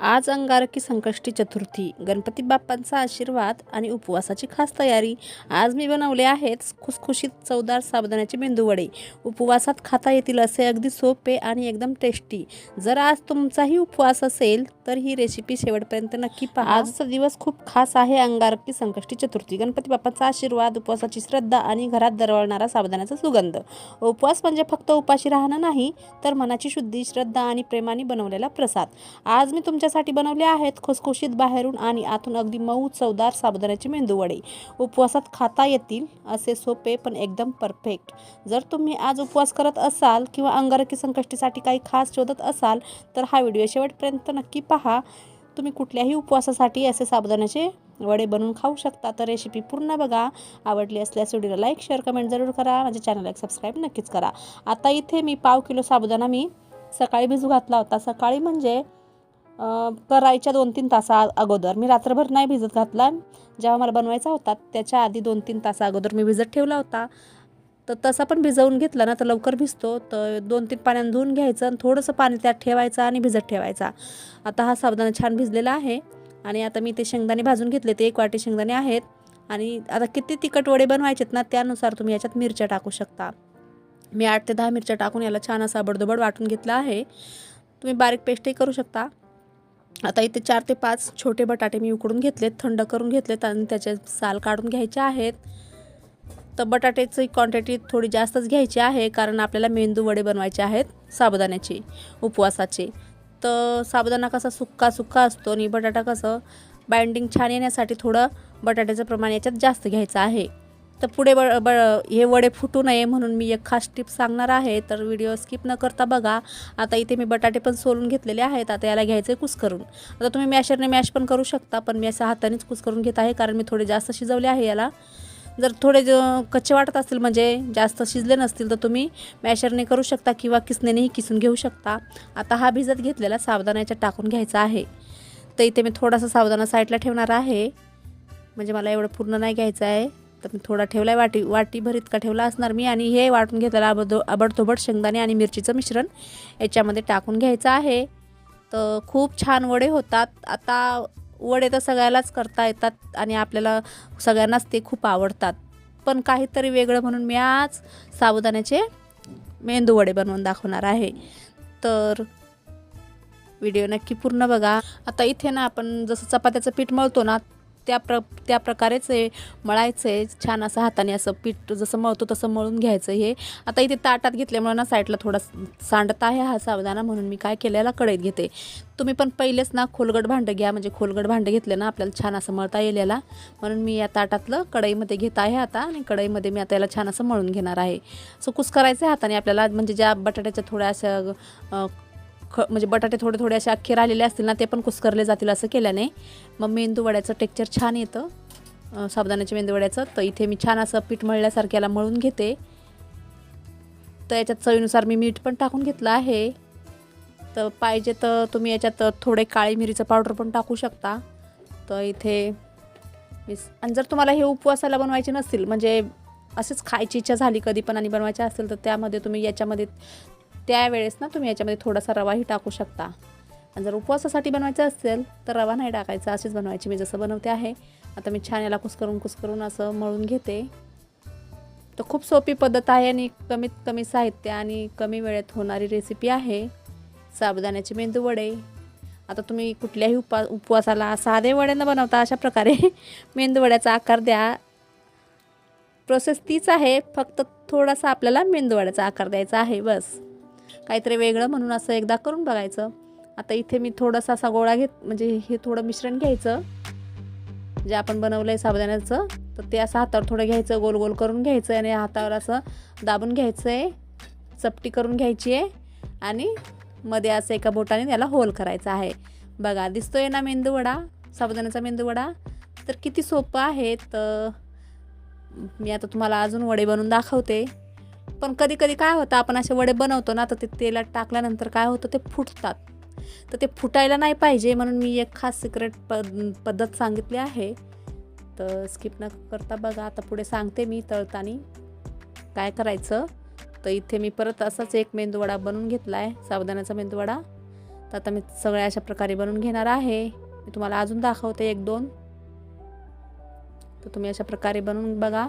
आज अंगारकी संकष्टी चतुर्थी. गणपती बाप्पांचा आशीर्वाद आणि उपवासाची खास तयारी. आज मी बनवले आहेत खुसखुशीत चवदार साबुदाण्याचे मेंदूवडे. उपवासात खाता येतील असे अगदी सोपे आणि एकदम टेस्टी. जर आज तुमचाही उपवास असेल तर ही रेसिपी शेवटपर्यंत नक्की पहा. आजचा दिवस खूप खास आहे अंगारकी संकष्टी चतुर्थी. गणपती बाप्पांचा आशीर्वाद उपवासाची श्रद्धा आणि घरात दरवळणारा साबुदाण्याचा सुगंध. उपवास म्हणजे फक्त उपाशी राहणं नाही तर मनाची शुद्धी श्रद्धा आणि प्रेमाने बनवलेला प्रसाद. आज मी तुमच्या तुमच्यासाठी बनवले आहेत खुसखुशीत बाहेरून आणि आतून अगदी मऊ चवदार साबुदाण्याचे मेंदूवडे उपवासात खाता येतील असे सोपे पण एकदम परफेक्ट. जर तुम्ही आज उपवास करत असाल किंवा अंगारकी संकष्टीसाठी काही खास शोधत असाल तर हा व्हिडिओ शेवटपर्यंत नक्की पहा. तुम्ही कुठल्याही उपवासासाठी असे साबुदाण्याचे वडे बनवून खाऊ शकता. तर रेसिपी पूर्ण बघा. आवडली असल्यास व्हिडिओला लाईक शेअर कमेंट जरूर करा. माझ्या चॅनलला एक सबस्क्राईब नक्कीच करा. आता इथे मी पाव किलो साबुदाणा मी सकाळी भिजू घातला होता. सकाळी म्हणजे करायच्या दोन तीन तासा अगोदर. मी रात्रभर नाही भिजत घातला. जेव्हा मला बनवायचा होता त्याच्या आधी दोन तीन तासा अगोदर मी भिजत ठेवला होता. तर तसा पण भिजवून घेतला ना तर लवकर भिजतो. तर दोन तीन पाण्यानं धुवून घ्यायचं आणि थोडंसं पाणी त्यात ठेवायचं आणि भिजत ठेवायचा. आता हा साबुदाणा छान भिजलेला आहे. आणि आता मी ते शेंगदाणे भाजून घेतले ते एक वाटी शेंगदाणे आहेत. आणि आता किती तिखट वडे बनवायचेत ना त्यानुसार तुम्ही याच्यात मिरच्या टाकू शकता. मी आठ ते दहा मिरच्या टाकून याला छान असा बडदोबड वाटून घेतला आहे. तुम्ही बारीक पेस्टही करू शकता. आता इथे चार ते पाच छोटे बटाटे मी उकडून घेतलेत थंड करून घेतलेत आणि त्याचे साल काढून घ्यायचे आहेत. तर बटाट्याची क्वांटिटी थोडी जास्तच घ्यायची आहे कारण आपल्याला मेंदू वडे बनवायचे आहेत साबुदाण्याचे उपवासाचे. तर साबुदाणा कसा सुक्का सुक्का असतो आणि बटाटा कसं बाइंडिंग छान येण्यासाठी थोडं बटाट्याचं प्रमाण याच्यात जास्त घ्यायचं आहे. तर पुढे ब ब हे वडे फुटू नये म्हणून मी एक खास टिप सांगणार आहे. तर व्हिडिओ स्किप न करता बघा. आता इथे मी बटाटे पण सोलून घेतलेले आहेत. आता याला घ्यायचं आहे कुस करून. आता तुम्ही मॅशरने मॅश पण करू शकता पण मी असं हातानेच कुस करून घेत आहे कारण मी थोडे जास्त शिजवले आहे याला. जर थोडे ज कच्चे वाटत असतील म्हणजे जास्त शिजले नसतील तर तुम्ही मॅशरने करू शकता किंवा किसनेनेही किसून घेऊ शकता. आता हा भिजत घेतलेला सावधान याच्यात टाकून घ्यायचा आहे. तर इथे मी थोडासा सावधाना साईडला ठेवणार आहे. म्हणजे मला एवढं पूर्ण नाही घ्यायचं आहे. तर मी थोडा ठेवला आहे वाटी वाटीभर इतका ठेवला असणार मी आणि हे वाटून घेतलेलं आबडो आबडतोबड शेंगदाणे आणि मिरचीचं मिश्रण याच्यामध्ये टाकून घ्यायचं आहे. तर खूप छान वडे होतात. आता वडे तर सगळ्यालाच करता येतात आणि आपल्याला सगळ्यांनाच ते खूप आवडतात. पण काहीतरी वेगळं म्हणून मी आज साबुदाण्याचे मेंदू वडे बनवून दाखवणार आहे. तर व्हिडिओ नक्की पूर्ण बघा. आता इथे ना आपण जसं चपात्याचं पीठ मळतो ना त्या प्र त्या प्रकारेच हे मळायचं आहे. छान असं हाताने असं पीठ जसं मळतो तसं मळून घ्यायचं हे. आता इथे ताटात घेतल्यामुळे ना साईडला थोडा सांडत आहे हा सावधाना म्हणून मी काय केलेला कढईत घेते. तुम्ही पण पहिलेच ना खोलगड भांडं घ्या. म्हणजे खोलगड भांडं घेतलं ना आपल्याला छान असं मळता येईल याला म्हणून मी या ताटातलं कढईमध्ये घेत आहे आता आणि कढईमध्ये मी आता याला छान असं मळून घेणार आहे. सो कुस करायचं आहे हाताने? आपल्याला म्हणजे ज्या बटाट्याच्या थोड्या अशा ख म्हणजे बटाटे थोडे थोडे असे अख्खे राहिलेले असतील ना ते पण कुस्करले जातील असं केल्याने. मग मेंदू वड्याचं टेक्चर छान येतं. अं, साबुदाण्याच्या मेंदू वड्याचं. तर इथे मी छान असं पीठ मळल्यासारख्याला मळून घेते. तर याच्यात चवीनुसार मी मीठ पण टाकून घेतलं आहे. तर पाहिजे तर तुम्ही याच्यात थोडे काळी मिरीचं पावडर पण टाकू शकता. तर इथे मी आणि जर तुम्हाला हे उपवासाला बनवायचे नसतील म्हणजे असेच खायची इच्छा झाली कधी पण आणि बनवायचे असेल तर त्यामध्ये तुम्ही याच्यामध्ये त्यावेळेस ना तुम्ही याच्यामध्ये थोडासा रवाही टाकू शकता. आणि जर उपवासासाठी बनवायचं असेल तर रवा नाही टाकायचा अशीच बनवायची. मी जसं बनवते आहे आता मी छान याला कुस्करून कुस्करून असं मळून घेते. तर खूप सोपी पद्धत आहे आणि कमीत कमी साहित्य आणि कमी वेळेत होणारी रेसिपी आहे. साबुदाण्याचे मेंदू वडे. आता तुम्ही कुठल्याही उपा उपवासाला साधे वडे न बनवता अशा प्रकारे मेंदू वड्याचा आकार द्या. प्रोसेस तीच आहे फक्त थोडासा आपल्याला मेंदूवड्याचा आकार द्यायचा आहे बस. काहीतरी वेगळं म्हणून असं एकदा करून बघायचं. आता इथे मी थोडासा असा गोळा घेत म्हणजे हे थोडं मिश्रण घ्यायचं. जे आपण बनवलं आहे साबुदाण्याचं तर ते असं हातावर थोडं घ्यायचं गोल गोल करून घ्यायचं आणि हातावर असं दाबून घ्यायचं आहे चपटी करून घ्यायची आहे आणि मध्ये असं एका बोटाने त्याला होल करायचा आहे. बघा दिसतोय ना मेंदूवडा साबुदाण्याचा मेंदूवडा तर किती सोपं आहे. तर मी आता तुम्हाला अजून वडे बनवून दाखवते. पण कधी कधी काय होतं आपण असे वडे बनवतो ना तर ते तेलात टाकल्यानंतर काय होतं ते फुटतात. तर ते फुटायला नाही पाहिजे म्हणून मी एक खास सिक्रेट पद पद्धत सांगितली आहे. तर स्किप न करता बघा आता पुढे सांगते मी तळतानी काय करायचं. तर इथे मी परत असाच एक मेंदूवडा बनवून घेतला आहे साबुदाण्याचा मेंदूवडा तर आता मी सगळ्या अशा प्रकारे बनवून घेणार आहे. मी तुम्हाला अजून दाखवते एक दोन तर तुम्ही अशा प्रकारे बनवून बघा.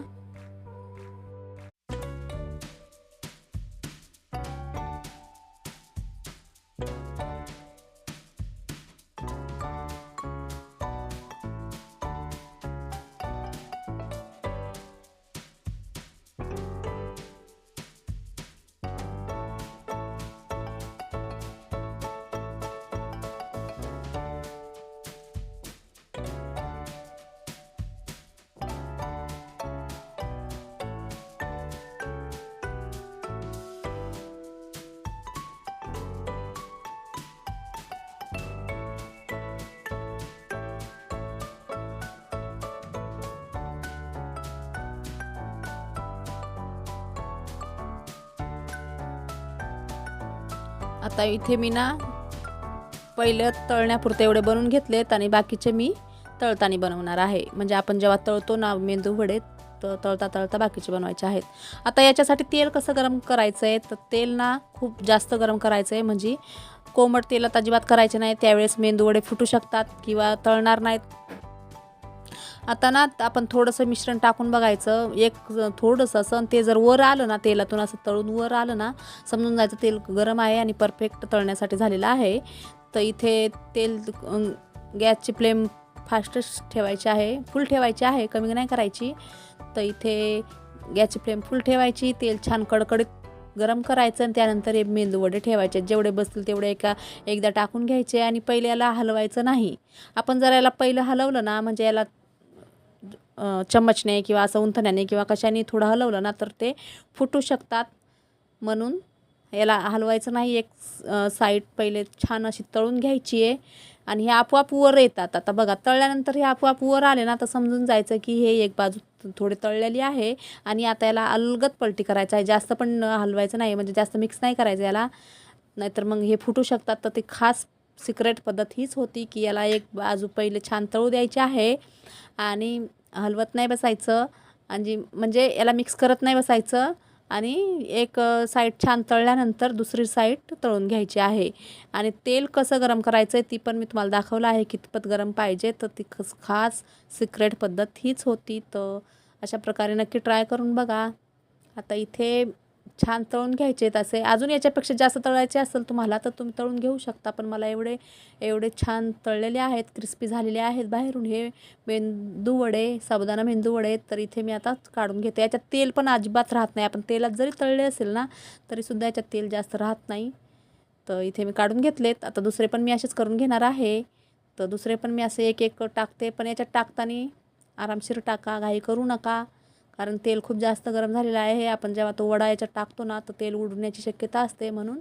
आता इथे मी ना पहिलं तळण्यापुरते एवढे बनवून घेतलेत आणि बाकीचे मी तळतानी बनवणार आहे. म्हणजे आपण जेव्हा तळतो ना मेंदू वडे तर तळता तळता बाकीचे बनवायचे आहेत. आता याच्यासाठी तेल कसं गरम करायचं आहे तर तेल ना खूप जास्त गरम करायचं आहे म्हणजे कोमट तेलात अजिबात करायचे नाही. त्यावेळेस मेंदू वडे फुटू शकतात किंवा तळणार नाहीत. आता ना आपण थोडंसं मिश्रण टाकून बघायचं. एक थोडंसं असं आणि ते जर वर आलं ना तेलातून असं तळून वर आलं ना समजून जायचं तेल गरम आहे आणि परफेक्ट तळण्यासाठी झालेलं आहे. तर इथे तेल गॅसची फ्लेम फास्टच ठेवायची आहे फुल ठेवायची आहे कमी नाही करायची. तर इथे गॅसची फ्लेम फुल ठेवायची तेल छान कडकडीत गरम करायचं आणि त्यानंतर हे मेंदू वडे ठेवायचे. जेवढे बसतील तेवढे एका एकदा टाकून घ्यायचे आणि पहिले याला हलवायचं नाही. आपण जर याला पहिलं हलवलं ना म्हणजे याला चम्मचने किंवा असं उंथण्याने किंवा कशाने थोडं हलवलं ना तर ते फुटू शकतात. म्हणून याला हलवायचं नाही. एक साईड पहिले छान अशी तळून घ्यायची आहे. आणि हे आपोआप वर येतात. आता बघा तळल्यानंतर हे आपोआप वर आले ना तर समजून जायचं की हे एक बाजू थोडी तळलेली आहे. आणि आता याला अलगत पलटी करायचं आहे. जास्त पण हलवायचं नाही. म्हणजे जास्त मिक्स नाही करायचं याला. नाहीतर मग हे फुटू शकतात. तर ते खास सिक्रेट पद्धत हीच होती की याला एक बाजू पहिले छान तळू द्यायची आहे. आणि हलवत नाही बसायचं. आणि म्हणजे याला मिक्स करत नाही बसायचं. आणि एक साईड छान तळल्यानंतर दुसरी साईड तळून घ्यायची आहे. आणि तेल कसं गरम करायचं आहे ती पण मी तुम्हाला दाखवलं आहे. कितपत गरम पाहिजे तर ती खस खास सिक्रेट पद्धत हीच होती. तर अशा प्रकारे नक्की ट्राय करून बघा. आता इथे छान तळून घ्यायचे असे. अजून याच्यापेक्षा जास्त तळायचे असेल तुम्हाला तर तुम्ही तळून घेऊ शकता. पण मला एवढे एवढे छान तळलेले आहेत क्रिस्पी झालेले आहेत बाहेरून. हे मेंदू वडे साबुदाणा मेंदू वडे तर इथे मी आता काढून घेते. याच्यात तेल पण अजिबात राहत नाही. आपण तेलात जरी तळले असेल ना तरीसुद्धा याच्यात तेल जास्त राहत नाही. तर इथे मी काढून घेतलेत. आता दुसरे पण मी असेच करून घेणार आहे. तर दुसरे पण मी असे एक एक टाकते. पण याच्यात टाकताना आरामशीर टाका. घाई करू नका. कारण तेल खूप जास्त गरम झालेलं आहे. आपण जेव्हा तो वडा याच्यात टाकतो ना तर तेल उडण्याची शक्यता असते म्हणून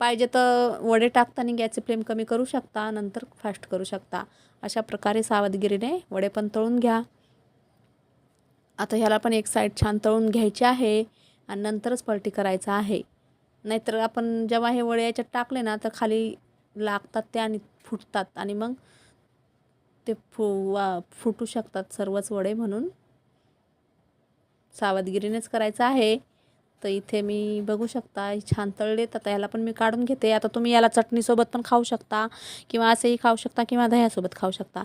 पाहिजे तर वडे टाकताना गॅसची फ्लेम कमी करू शकता नंतर फास्ट करू शकता. अशा प्रकारे सावधगिरीने वडे पण तळून घ्या. आता ह्याला पण एक साईड छान तळून घ्यायची आहे आणि नंतरच पलटी करायचं आहे. नाहीतर आपण जेव्हा हे वडे याच्यात टाकले ना तर खाली लागतात ते आणि फुटतात आणि मग ते फु वा फुटू शकतात सर्वच वडे म्हणून. सावधगिरीनेच करायचं आहे. तर इथे मी बघू शकता छान तळलेत. आता याला पण मी काढून घेते. आता तुम्ही याला चटणीसोबत पण खाऊ शकता किंवा असेही खाऊ शकता किंवा दह्यासोबत खाऊ शकता.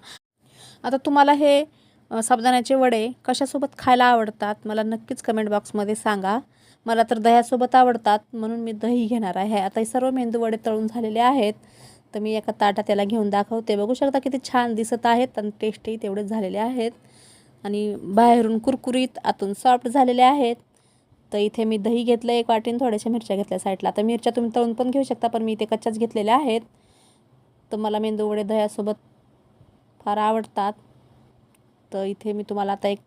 आता तुम्हाला हे साबदाण्याचे वडे कशासोबत खायला आवडतात मला नक्कीच कमेंट बॉक्समध्ये सांगा. मला तर दह्यासोबत आवडतात म्हणून मी दही घेणार आहे. आता हे सर्व मेंदू वडे तळून झालेले आहेत. तर मी एका ताटात त्याला घेऊन दाखवते. बघू शकता किती छान दिसत आहेत आणि टेस्टही तेवढेच झालेले आहेत. आणि बाहेरून कुरकुरीत आतून सॉफ्ट झालेले आहेत. तर इथे मी दही घेतलं एक वाटीन थोड्याशा मिरच्या घेतल्या साईडला. आता मिरच्या तुम्ही तळून पण घेऊ शकता पण मी इथे कच्च्याच घेतलेल्या आहेत. तर मला मेंदू वडे दह्यासोबत फार आवडतात. तर इथे मी तुम्हाला आता एक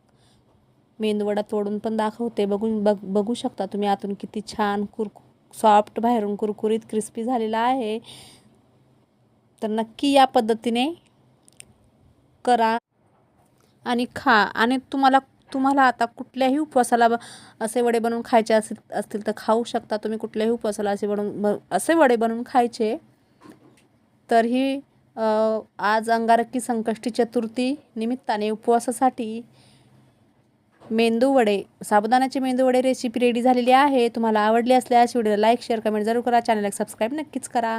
मेंदूवडा तोडून पण दाखवते. बघून बघ बघू शकता तुम्ही आतून किती छान कुरकु सॉफ्ट बाहेरून कुरकुरीत क्रिस्पी झालेला आहे. तर नक्की या पद्धतीने करा. आणि खा. आणि तुम्हाला तुम्हाला आता कुठल्याही उपवासाला ब- असे वडे बनवून खायचे असेल असतील तर खाऊ शकता. तुम्ही कुठल्याही उपवासाला असे बनवून ब- असे वडे बनवून खायचे तर ही आज अंगारकी संकष्टी चतुर्थी निमित्ताने उपवासासाठी मेंदू वडे साबुदाण्याचे मेंदू वडे रेसिपी रेडी झालेली आहे. तुम्हाला आवडली असल्यास व्हिडिओला लाईक शेअर कमेंट जरूर करा. चॅनलला सबस्क्राईब नक्कीच करा.